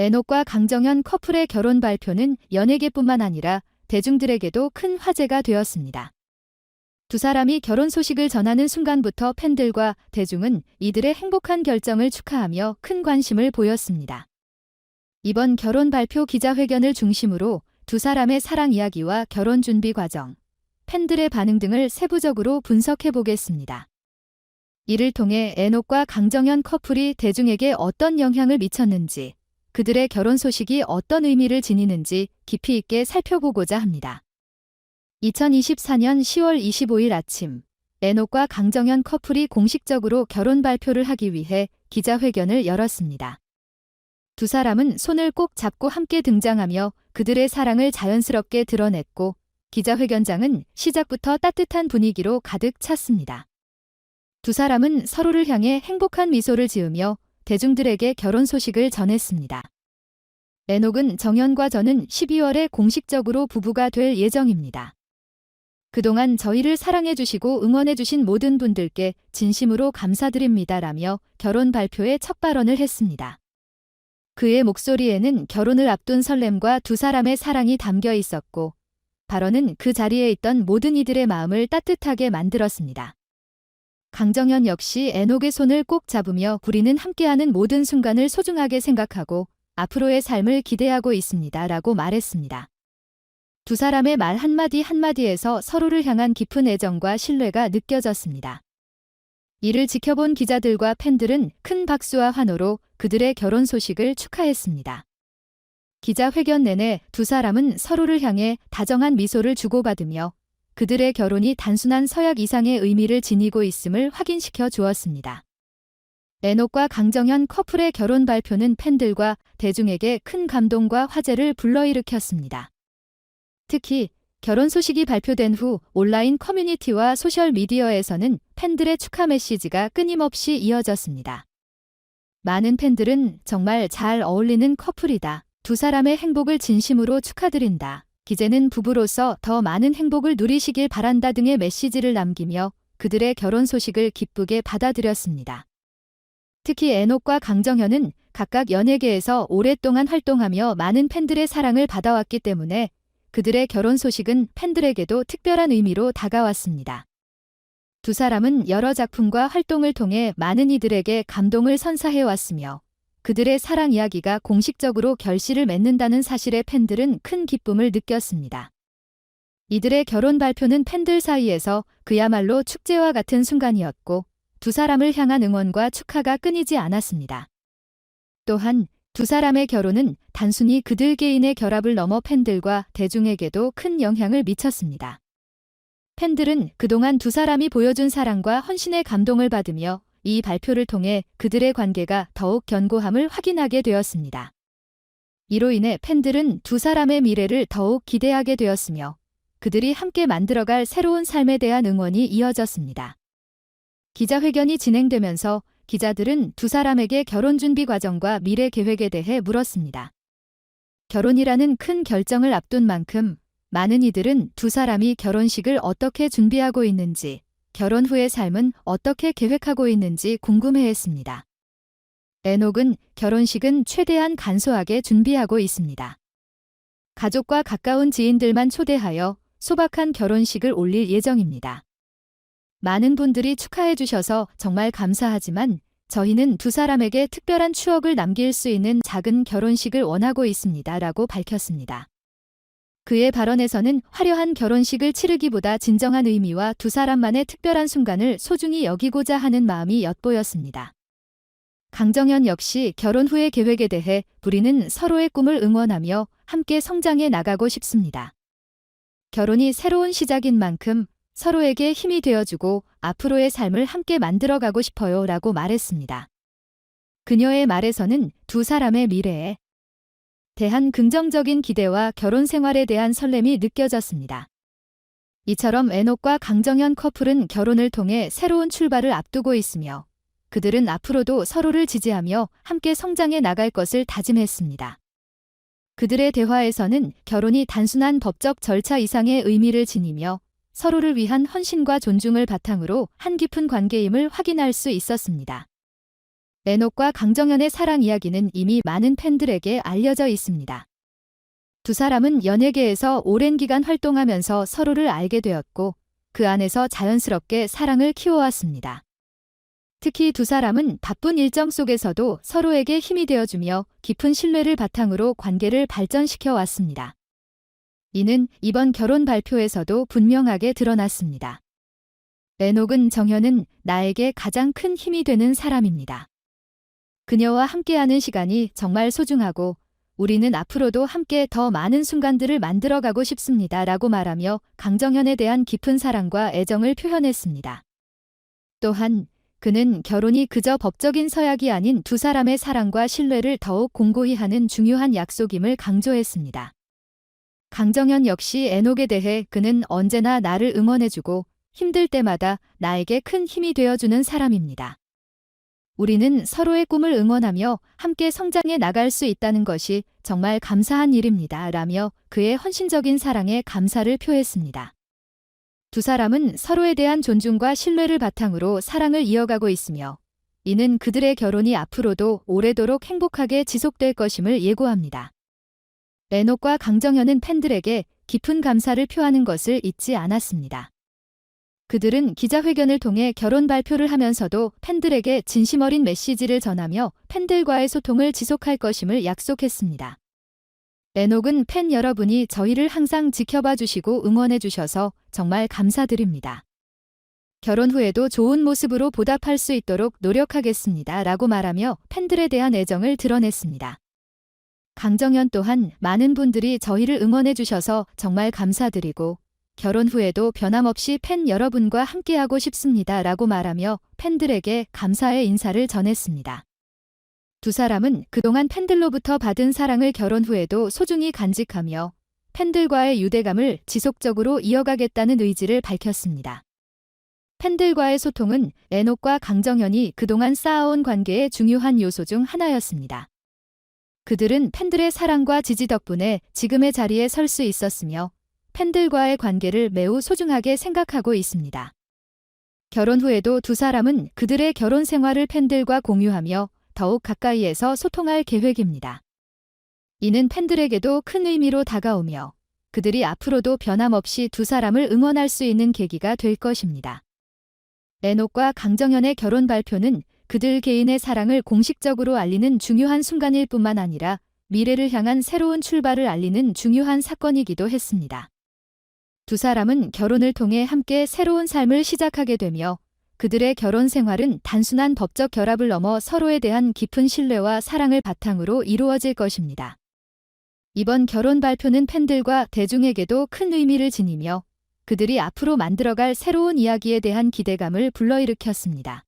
에녹과 강정현 커플의 결혼 발표는 연예계뿐만 아니라 대중들에게도 큰 화제가 되었습니다. 두 사람이 결혼 소식을 전하는 순간부터 팬들과 대중은 이들의 행복한 결정을 축하하며 큰 관심을 보였습니다. 이번 결혼 발표 기자회견을 중심으로 두 사람의 사랑 이야기와 결혼 준비 과정, 팬들의 반응 등을 세부적으로 분석해 보겠습니다. 이를 통해 에녹과 강정현 커플이 대중에게 어떤 영향을 미쳤는지, 그들의 결혼 소식이 어떤 의미를 지니는지 깊이 있게 살펴보고자 합니다. 2024년 10월 25일 아침, 에녹과 강정현 커플이 공식적으로 결혼 발표를 하기 위해 기자회견을 열었습니다. 두 사람은 손을 꼭 잡고 함께 등장하며 그들의 사랑을 자연스럽게 드러냈고 기자회견장은 시작부터 따뜻한 분위기로 가득 찼습니다. 두 사람은 서로를 향해 행복한 미소를 지으며 대중들에게 결혼 소식을 전했습니다. 에녹은 정연과 저는 12월에 공식적으로 부부가 될 예정입니다. 그동안 저희를 사랑해주시고 응원해주신 모든 분들께 진심으로 감사드립니다 라며 결혼 발표에 첫 발언을 했습니다. 그의 목소리에는 결혼을 앞둔 설렘과 두 사람의 사랑이 담겨 있었고, 발언은 그 자리에 있던 모든 이들의 마음을 따뜻하게 만들었습니다. 강정현 역시 에녹의 손을 꼭 잡으며 우리는 함께하는 모든 순간을 소중하게 생각하고 앞으로의 삶을 기대하고 있습니다. 라고 말했습니다. 두 사람의 말 한마디 한마디에서 서로를 향한 깊은 애정과 신뢰가 느껴졌습니다. 이를 지켜본 기자들과 팬들은 큰 박수와 환호로 그들의 결혼 소식을 축하했습니다. 기자회견 내내 두 사람은 서로를 향해 다정한 미소를 주고받으며 그들의 결혼이 단순한 서약 이상의 의미를 지니고 있음을 확인시켜 주었습니다. 에녹과 강정현 커플의 결혼 발표는 팬들과 대중에게 큰 감동과 화제를 불러일으켰습니다. 특히 결혼 소식이 발표된 후 온라인 커뮤니티와 소셜미디어에서는 팬들의 축하 메시지가 끊임없이 이어졌습니다. 많은 팬들은 정말 잘 어울리는 커플이다. 두 사람의 행복을 진심으로 축하드린다. 기재는 부부로서 더 많은 행복을 누리시길 바란다 등의 메시지를 남기며 그들의 결혼 소식을 기쁘게 받아들였습니다. 특히 에녹과 강정현은 각각 연예계에서 오랫동안 활동하며 많은 팬들의 사랑을 받아왔기 때문에 그들의 결혼 소식은 팬들에게도 특별한 의미로 다가왔습니다. 두 사람은 여러 작품과 활동을 통해 많은 이들에게 감동을 선사해 왔으며 그들의 사랑 이야기가 공식적으로 결실을 맺는다는 사실에 팬들은 큰 기쁨을 느꼈습니다. 이들의 결혼 발표는 팬들 사이에서 그야말로 축제와 같은 순간이었고 두 사람을 향한 응원과 축하가 끊이지 않았습니다. 또한 두 사람의 결혼은 단순히 그들 개인의 결합을 넘어 팬들과 대중에게도 큰 영향을 미쳤습니다. 팬들은 그동안 두 사람이 보여준 사랑과 헌신의 감동을 받으며 이 발표를 통해 그들의 관계가 더욱 견고함을 확인하게 되었습니다. 이로 인해 팬들은 두 사람의 미래를 더욱 기대하게 되었으며 그들이 함께 만들어갈 새로운 삶에 대한 응원이 이어졌습니다. 기자회견이 진행되면서 기자들은 두 사람에게 결혼 준비 과정과 미래 계획에 대해 물었습니다. 결혼이라는 큰 결정을 앞둔 만큼 많은 이들은 두 사람이 결혼식을 어떻게 준비하고 있는지, 결혼 후의 삶은 어떻게 계획하고 있는지 궁금해했습니다. 에녹은 결혼식은 최대한 간소하게 준비하고 있습니다. 가족과 가까운 지인들만 초대하여 소박한 결혼식을 올릴 예정입니다. 많은 분들이 축하해 주셔서 정말 감사하지만 저희는 두 사람에게 특별한 추억을 남길 수 있는 작은 결혼식을 원하고 있습니다. 라고 밝혔습니다. 그의 발언에서는 화려한 결혼식을 치르기보다 진정한 의미와 두 사람만의 특별한 순간을 소중히 여기고자 하는 마음이 엿보였습니다. 강정현 역시 결혼 후의 계획에 대해 우리는 서로의 꿈을 응원하며 함께 성장해 나가고 싶습니다. 결혼이 새로운 시작인 만큼 서로에게 힘이 되어주고 앞으로의 삶을 함께 만들어가고 싶어요 라고 말했습니다. 그녀의 말에서는 두 사람의 미래에 대한 긍정적인 기대와 결혼 생활에 대한 설렘이 느껴졌습니다. 이처럼 에녹과 강정현 커플은 결혼을 통해 새로운 출발을 앞두고 있으며 그들은 앞으로도 서로를 지지하며 함께 성장해 나갈 것을 다짐했습니다. 그들의 대화에서는 결혼이 단순한 법적 절차 이상의 의미를 지니며 서로를 위한 헌신과 존중을 바탕으로 한 깊은 관계임을 확인할 수 있었습니다. 에녹과 강정현의 사랑 이야기는 이미 많은 팬들에게 알려져 있습니다. 두 사람은 연예계에서 오랜 기간 활동하면서 서로를 알게 되었고 그 안에서 자연스럽게 사랑을 키워왔습니다. 특히 두 사람은 바쁜 일정 속에서도 서로에게 힘이 되어주며 깊은 신뢰를 바탕으로 관계를 발전시켜 왔습니다. 이는 이번 결혼 발표에서도 분명하게 드러났습니다. 에녹은 정현은 나에게 가장 큰 힘이 되는 사람입니다. 그녀와 함께하는 시간이 정말 소중하고 우리는 앞으로도 함께 더 많은 순간들을 만들어가고 싶습니다. 라고 말하며 강정현에 대한 깊은 사랑과 애정을 표현했습니다. 또한 그는 결혼이 그저 법적인 서약이 아닌 두 사람의 사랑과 신뢰를 더욱 공고히 하는 중요한 약속임을 강조했습니다. 강정현 역시 에녹에 대해 그는 언제나 나를 응원해주고 힘들 때마다 나에게 큰 힘이 되어주는 사람입니다. 우리는 서로의 꿈을 응원하며 함께 성장해 나갈 수 있다는 것이 정말 감사한 일입니다. 라며 그의 헌신적인 사랑에 감사를 표했습니다. 두 사람은 서로에 대한 존중과 신뢰를 바탕으로 사랑을 이어가고 있으며 이는 그들의 결혼이 앞으로도 오래도록 행복하게 지속될 것임을 예고합니다. 에녹과 강정현은 팬들에게 깊은 감사를 표하는 것을 잊지 않았습니다. 그들은 기자회견을 통해 결혼 발표를 하면서도 팬들에게 진심 어린 메시지를 전하며 팬들과의 소통을 지속할 것임을 약속했습니다. 에녹은 팬 여러분이 저희를 항상 지켜봐 주시고 응원해 주셔서 정말 감사드립니다. 결혼 후에도 좋은 모습으로 보답할 수 있도록 노력하겠습니다. 라고 말하며 팬들에 대한 애정을 드러냈습니다. 강정현 또한 많은 분들이 저희를 응원해 주셔서 정말 감사드리고 결혼 후에도 변함없이 팬 여러분과 함께하고 싶습니다. 라고 말하며 팬들에게 감사의 인사를 전했습니다. 두 사람은 그동안 팬들로부터 받은 사랑을 결혼 후에도 소중히 간직하며 팬들과의 유대감을 지속적으로 이어가겠다는 의지를 밝혔습니다. 팬들과의 소통은 에녹과 강정현이 그동안 쌓아온 관계의 중요한 요소 중 하나였습니다. 그들은 팬들의 사랑과 지지 덕분에 지금의 자리에 설 수 있었으며 팬들과의 관계를 매우 소중하게 생각하고 있습니다. 결혼 후에도 두 사람은 그들의 결혼 생활을 팬들과 공유하며 더욱 가까이에서 소통할 계획입니다. 이는 팬들에게도 큰 의미로 다가오며 그들이 앞으로도 변함없이 두 사람을 응원할 수 있는 계기가 될 것입니다. 에녹과 강정현의 결혼 발표는 그들 개인의 사랑을 공식적으로 알리는 중요한 순간일 뿐만 아니라 미래를 향한 새로운 출발을 알리는 중요한 사건이기도 했습니다. 두 사람은 결혼을 통해 함께 새로운 삶을 시작하게 되며 그들의 결혼 생활은 단순한 법적 결합을 넘어 서로에 대한 깊은 신뢰와 사랑을 바탕으로 이루어질 것입니다. 이번 결혼 발표는 팬들과 대중에게도 큰 의미를 지니며 그들이 앞으로 만들어갈 새로운 이야기에 대한 기대감을 불러일으켰습니다.